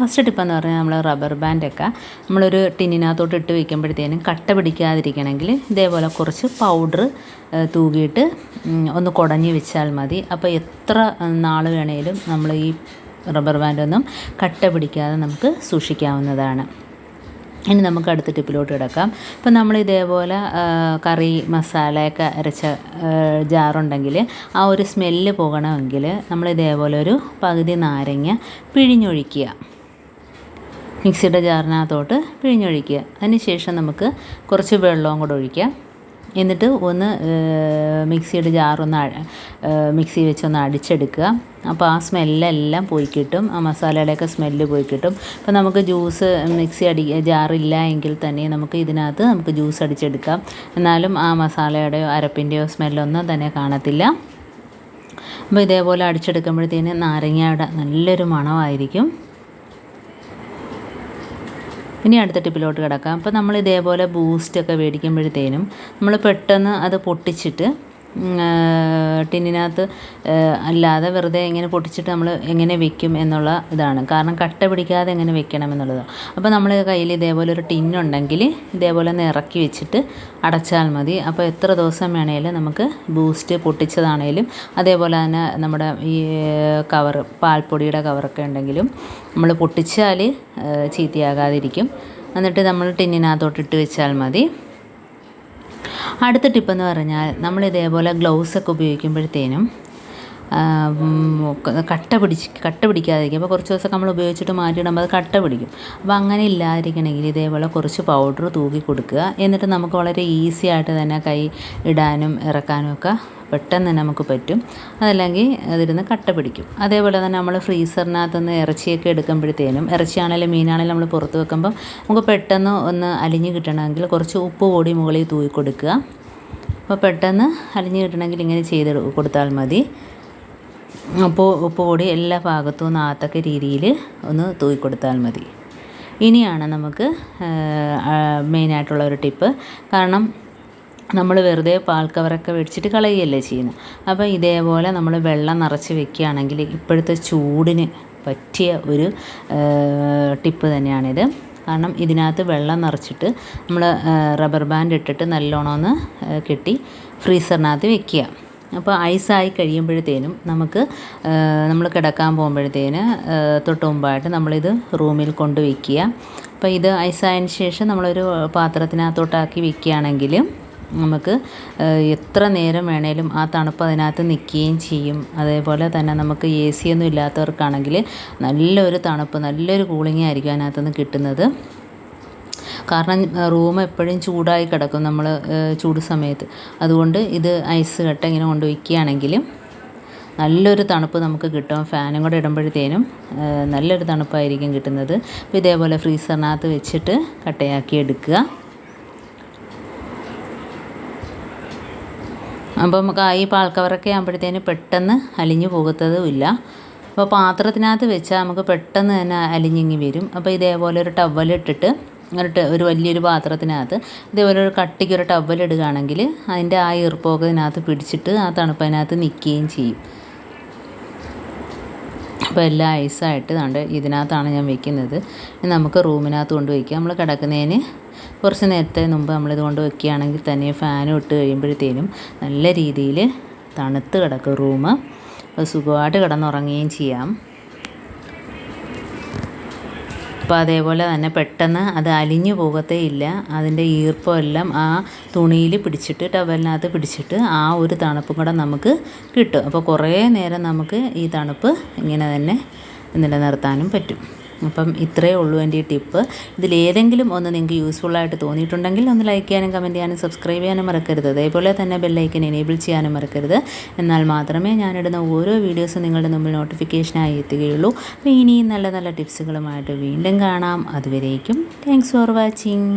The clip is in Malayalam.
ഫസ്റ്റ് ടിപ്പ് എന്ന് പറഞ്ഞാൽ നമ്മൾ റബ്ബർ ബാൻഡൊക്കെ നമ്മളൊരു ടിന്നിനകത്തോട്ട് ഇട്ട് വയ്ക്കുമ്പോഴത്തേനും കട്ട പിടിക്കാതിരിക്കണമെങ്കിൽ ഇതേപോലെ കുറച്ച് പൗഡർ തൂകിയിട്ട് ഒന്ന് കുടഞ്ഞ് വെച്ചാൽ മതി. അപ്പോൾ എത്ര നാൾ വേണേലും നമ്മൾ ഈ റബ്ബർ ബാൻഡൊന്നും കട്ട പിടിക്കാതെ നമുക്ക് സൂക്ഷിക്കാവുന്നതാണ്. ഇനി നമുക്ക് അടുത്ത ടിപ്പിലോട്ട് കിടക്കാം. ഇപ്പം നമ്മൾ ഇതേപോലെ കറി മസാലയൊക്കെ അരച്ച ജാറുണ്ടെങ്കിൽ ആ ഒരു സ്മെല്ല് പോകണമെങ്കിൽ നമ്മൾ ഇതേപോലെ ഒരു പകുതി നാരങ്ങ പിഴിഞ്ഞൊഴിക്കുക. മിക്സിയുടെ ജാറിനകത്തോട്ട് പിഴിഞ്ഞൊഴിക്കുക. അതിന് ശേഷം നമുക്ക് കുറച്ച് വെള്ളവും കൂടെ ഒഴിക്കാം. എന്നിട്ട് ഒന്ന് മിക്സിയുടെ ജാറൊന്ന് മിക്സി വെച്ചൊന്ന് അടിച്ചെടുക്കുക. അപ്പോൾ ആ സ്മെല്ലെല്ലാം പോയി കിട്ടും. ആ മസാലയുടെയൊക്കെ സ്മെല്ല് പോയി കിട്ടും. അപ്പോൾ നമുക്ക് ജ്യൂസ് മിക്സി അടി ജാറില്ല എങ്കിൽ തന്നെ നമുക്ക് ഇതിനകത്ത് നമുക്ക് ജ്യൂസ് അടിച്ചെടുക്കാം. എന്നാലും ആ മസാലയുടെയോ അരപ്പിന്റെയോ സ്മെല്ലൊന്നും തന്നെ കാണത്തില്ല. അപ്പോൾ ഇതേപോലെ അടിച്ചെടുക്കുമ്പോഴത്തേന് നാരങ്ങയുടെ നല്ലൊരു മണമായിരിക്കും. ഇനി അടുത്ത ടിപ്പിലോട്ട് കിടക്കാം. അപ്പോൾ നമ്മൾ ഇതേപോലെ ബൂസ്റ്റൊക്കെ മേടിക്കുമ്പോഴത്തേനും നമ്മൾ പെട്ടെന്ന് അത് പൊട്ടിച്ചിട്ട് ടിന്നിനകത്ത് അല്ലാതെ വെറുതെ എങ്ങനെ പൊട്ടിച്ചിട്ട് നമ്മൾ എങ്ങനെ വെക്കും എന്നുള്ള ഇതാണ്. കാരണം കട്ട പിടിക്കാതെ എങ്ങനെ വെക്കണം എന്നുള്ളത്. അപ്പോൾ നമ്മൾ കയ്യിൽ ഇതേപോലെ ഒരു ടിന്നുണ്ടെങ്കിൽ ഇതേപോലെ ഒന്ന് ഇറക്കി വെച്ചിട്ട് അടച്ചാൽ മതി. അപ്പോൾ എത്ര ദിവസം വേണേലും നമുക്ക് ബൂസ്റ്റ് പൊട്ടിച്ചതാണേലും അതേപോലെ തന്നെ നമ്മുടെ ഈ കവർ പാൽപ്പൊടിയുടെ കവറൊക്കെ ഉണ്ടെങ്കിലും നമ്മൾ പൊട്ടിച്ചാൽ ചീത്തയാകാതിരിക്കും. എന്നിട്ട് നമ്മൾ ടിന്നിനകത്തോട്ട് ഇട്ട് വെച്ചാൽ മതി. അടുത്ത ടിപ്പെന്ന് പറഞ്ഞാൽ നമ്മൾ ഇതേപോലെ ഗ്ലൗസൊക്കെ ഉപയോഗിക്കുമ്പോഴത്തേനും കട്ട പിടിച്ച് കട്ട പിടിക്കാതിരിക്കും അപ്പോൾ കുറച്ച് ദിവസം നമ്മൾ ഉപയോഗിച്ചിട്ട് മാറ്റിയിടുമ്പോൾ അത് കട്ട പിടിക്കും. അപ്പോൾ അങ്ങനെ ഇല്ലാതിരിക്കണമെങ്കിൽ ഇതേപോലെ കുറച്ച് പൗഡർ തൂകി കൊടുക്കുക. എന്നിട്ട് നമുക്ക് വളരെ ഈസി ആയിട്ട് തന്നെ കൈ ഇടാനും ഇറക്കാനും ഒക്കെ പെട്ടെന്ന് തന്നെ നമുക്ക് പറ്റും. അതല്ലെങ്കിൽ അതിരുന്ന് കട്ട പിടിക്കും. അതേപോലെ തന്നെ നമ്മൾ ഫ്രീസറിനകത്തുനിന്ന് ഇറച്ചിയൊക്കെ എടുക്കുമ്പോഴത്തേനും ഇറച്ചിയാണെങ്കിലും മീനാണെങ്കിലും നമ്മൾ പുറത്ത് വെക്കുമ്പം നമുക്ക് പെട്ടെന്ന് ഒന്ന് അലിഞ്ഞ് കിട്ടണമെങ്കിൽ കുറച്ച് ഉപ്പ് പൊടി മുകളിൽ തൂക്കി കൊടുക്കുക. അപ്പോൾ പെട്ടെന്ന് അലിഞ്ഞ് കിട്ടണമെങ്കിൽ ഇങ്ങനെ ചെയ്ത് കൊടുത്താൽ മതി. അപ്പോൾ ഉപ്പ് പൊടി എല്ലാ ഭാഗത്തും ഒന്ന് ആത്തക്ക രീതിയിൽ ഒന്ന് തൂക്കി കൊടുത്താൽ മതി. ഇനിയാണ് നമുക്ക് മെയിനായിട്ടുള്ള ഒരു ടിപ്പ്. കാരണം നമ്മൾ വെറുതെ പാൽക്കവറൊക്കെ മേടിച്ചിട്ട് കളയുകയല്ലേ ചെയ്യുന്നത്. അപ്പോൾ ഇതേപോലെ നമ്മൾ വെള്ളം നിറച്ച് വെക്കുകയാണെങ്കിൽ ഇപ്പോഴത്തെ ചൂടിന് പറ്റിയ ഒരു ടിപ്പ് തന്നെയാണിത്. കാരണം ഇതിനകത്ത് വെള്ളം നിറച്ചിട്ട് നമ്മൾ റബ്ബർ ബാൻഡ് ഇട്ടിട്ട് നല്ലോണമെന്ന് കെട്ടി ഫ്രീസറിനകത്ത് വെക്കുക. അപ്പോൾ ഐസായി കഴിയുമ്പോഴത്തേനും നമുക്ക് നമ്മൾ കിടക്കാൻ പോകുമ്പോഴത്തേന് തൊട്ട് മുമ്പായിട്ട് നമ്മളിത് റൂമിൽ കൊണ്ട് വയ്ക്കുക അപ്പോൾ ഇത് ഐസായതിന് ശേഷം നമ്മളൊരു പാത്രത്തിനകത്തോട്ടാക്കി വയ്ക്കുകയാണെങ്കിൽ നമുക്ക് എത്ര നേരം വേണേലും ആ തണുപ്പ് അതിനകത്ത് നിൽക്കുകയും ചെയ്യും. അതേപോലെ തന്നെ നമുക്ക് എ സി ഒന്നും ഇല്ലാത്തവർക്കാണെങ്കിൽ നല്ലൊരു തണുപ്പ് നല്ലൊരു കൂളിംഗ് ആയിരിക്കും അതിനകത്തുനിന്ന് കിട്ടുന്നത്. കാരണം റൂം എപ്പോഴും ചൂടായി കിടക്കും നമ്മൾ ചൂട് സമയത്ത്. അതുകൊണ്ട് ഇത് ഐസ് കട്ട ഇങ്ങനെ കൊണ്ട് വയ്ക്കുകയാണെങ്കിൽ നല്ലൊരു തണുപ്പ് നമുക്ക് കിട്ടും. ഫാനും കൂടെ ഇടുമ്പോഴത്തേനും നല്ലൊരു തണുപ്പായിരിക്കും കിട്ടുന്നത്. അപ്പോൾ ഇതേപോലെ ഫ്രീസറിനകത്ത് വെച്ചിട്ട് കട്ടയാക്കി എടുക്കുക. നമുക്ക് ഈ പാൽക്കവറൊക്കെ ആകുമ്പോഴത്തേന് പെട്ടെന്ന് അലിഞ്ഞു പോകത്തതുമില്ല അപ്പോൾ പാത്രത്തിനകത്ത് വെച്ചാൽ നമുക്ക് പെട്ടെന്ന് തന്നെ അലിഞ്ഞിങ്ങി വരും. അപ്പോൾ ഇതേപോലെ ഒരു ടവലിട്ടിട്ട് ഒരു ഒരു വലിയൊരു പാത്രത്തിനകത്ത് ഇതേപോലെ ഒരു കട്ടിക്ക് ഒരു ടവലിടുകയാണെങ്കിൽ അതിന്റെ ആ ഈർപ്പമൊക്കെ ഇതിനകത്ത് പിടിച്ചിട്ട് ആ തണുപ്പ് അതിനകത്ത് നിൽക്കുകയും ചെയ്യും. അപ്പോൾ എല്ലാം ഐസായിട്ട് കണ്ട് ഇതിനകത്താണ് ഞാൻ വെക്കുന്നത്. നമുക്ക് റൂമിനകത്ത് കൊണ്ട് വയ്ക്കുക നമ്മൾ കിടക്കുന്നതിന് കുറച്ച് നേരത്തെ മുമ്പ് നമ്മളിത് കൊണ്ട് വയ്ക്കുകയാണെങ്കിൽ തന്നെ ഫാനും ഇട്ട് കഴിയുമ്പോഴത്തേനും നല്ല രീതിയിൽ തണുത്ത് കിടക്കും റൂം. സുഖമായിട്ട് കിടന്നുറങ്ങുകയും ചെയ്യാം. അപ്പോൾ അതേപോലെ തന്നെ പെട്ടെന്ന് അത് അലിഞ്ഞു പോകത്തേ ഇല്ല. അതിന്റെ ഈർപ്പമെല്ലാം ആ തുണിയിൽ പിടിച്ചിട്ട് ടവലിനകത്ത് പിടിച്ചിട്ട് ആ ഒരു തണുപ്പും കൂടെ നമുക്ക് കിട്ടും. അപ്പോൾ കുറേ നേരം നമുക്ക് ഈ തണുപ്പ് ഇങ്ങനെ തന്നെ നിലനിർത്താനും പറ്റും. അപ്പം ഇത്രയേ ഉള്ളൂ എന്റെ ഈ ടിപ്പ്. ഇതിലേതെങ്കിലും ഒന്ന് നിങ്ങൾക്ക് യൂസ്ഫുൾ ആയിട്ട് തോന്നിയിട്ടുണ്ടെങ്കിൽ ഒന്ന് ലൈക്ക് ചെയ്യാനും കമന്റ് ചെയ്യാനും സബ്സ്ക്രൈബ് ചെയ്യാനും മറക്കരുത്. അതേപോലെ തന്നെ ബെല്ലൈക്കൻ എനേബിൾ ചെയ്യാനും മറക്കരുത്. എന്നാൽ മാത്രമേ ഞാനിടുന്ന ഓരോ വീഡിയോസും നിങ്ങളുടെ മുമ്പിൽ നോട്ടിഫിക്കേഷനായി എത്തുകയുള്ളൂ. അപ്പോൾ ഇനിയും നല്ല നല്ല ടിപ്സുകളുമായിട്ട് വീണ്ടും കാണാം. അതുവരേക്കും താങ്ക്സ് ഫോർ വാച്ചിങ്